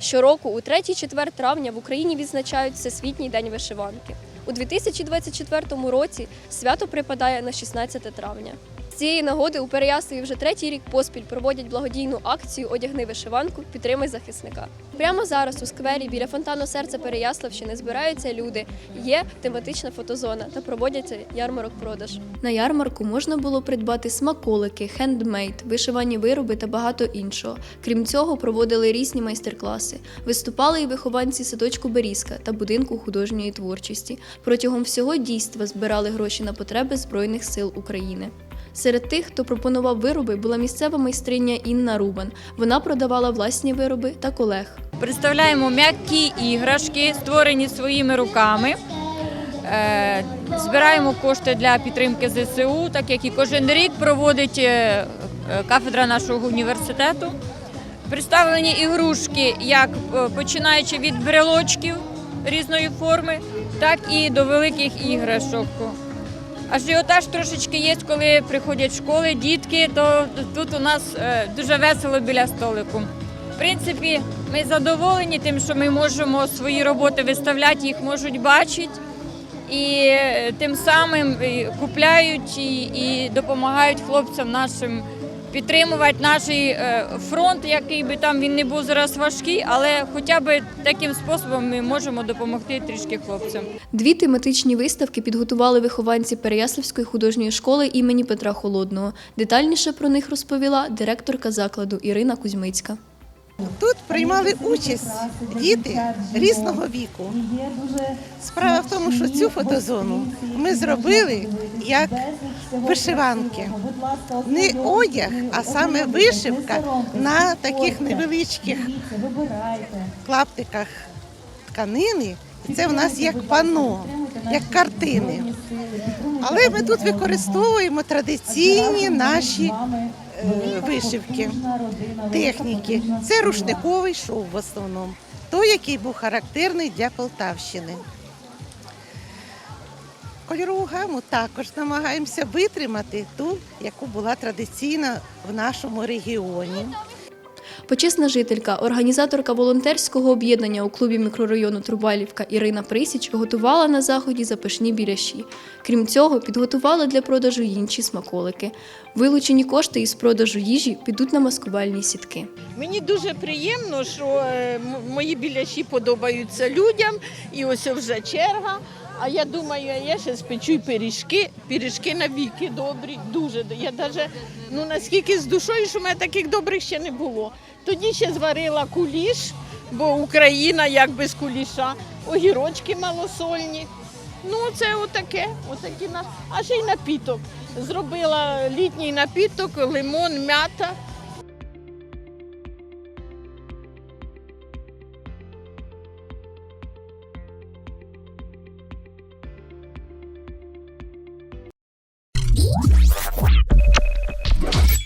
Щороку у 3-4 травня в Україні відзначають Всесвітній день вишиванки. У 2024 році свято припадає на 16 травня. Цієї нагоди у Переяславі вже третій рік поспіль проводять благодійну акцію Одягни вишиванку, підтримай захисника. Прямо зараз у сквері біля фонтану серця Переяславщини збираються люди. Є тематична фотозона та проводяться ярмарок продаж. На ярмарку можна було придбати смаколики, хендмейд, вишивані вироби та багато іншого. Крім цього, проводили різні майстер-класи. Виступали і вихованці садочку Берізка та будинку художньої творчості. Протягом всього дійства збирали гроші на потреби Збройних сил України. Серед тих, хто пропонував вироби, була місцева майстриня Інна Рубан. Вона продавала власні вироби та колег. Представляємо м'які іграшки, створені своїми руками. Е, Збираємо кошти для підтримки ЗСУ, так як і кожен рік проводить е, е, кафедра нашого університету. Представлені ігрушки, як починаючи від брелочків різної форми, так і до великих іграшок. Ажіотаж трошечки є, коли приходять школи, дітки, то тут у нас е, дуже весело біля столику. В принципі, ми задоволені тим, що ми можемо свої роботи виставляти, їх можуть бачити. І е, тим самим купляють і, і допомагають хлопцям нашим підтримувати наш е, фронт, який би там він не був зараз важкий, але хоча б таким способом ми можемо допомогти трішки хлопцям. Дві тематичні виставки підготували вихованці Переяславської художньої школи імені Петра Холодного. Детальніше про них розповіла директорка закладу Ірина Кузьмицька. Тут приймали участь діти різного віку. Справа в тому, що цю фотозону ми зробили як вишиванки. Не одяг, а саме вишивка на таких невеличких клаптиках тканини. Це в нас як пано, як картини. Але ми тут використовуємо традиційні наші вишивки, техніки. Це рушниковий шов в основному, той, який був характерний для Полтавщини. Кольорову гаму також намагаємося витримати ту, яку була традиційна в нашому регіоні. Почесна жителька, організаторка волонтерського об'єднання у клубі мікрорайону Трубалівка Ірина Присіч готувала на заході запашні біляші. Крім цього, підготувала для продажу інші смаколики. Вилучені кошти із продажу їжі підуть на маскувальні сітки. Мені дуже приємно, що е, мої біляші подобаються людям, і ось вже черга. А я думаю, я ще спечу й пиріжки. Пиріжки навіки добрі, дуже. Я даже, ну наскільки з душою, що в мене таких добрих ще не було. Тоді ще зварила куліш, бо Україна як без куліша, огірочки малосольні. Ну, це отаке, отакі наш. А ще й напіток. Зробила літній напіток, лимон, м'ята.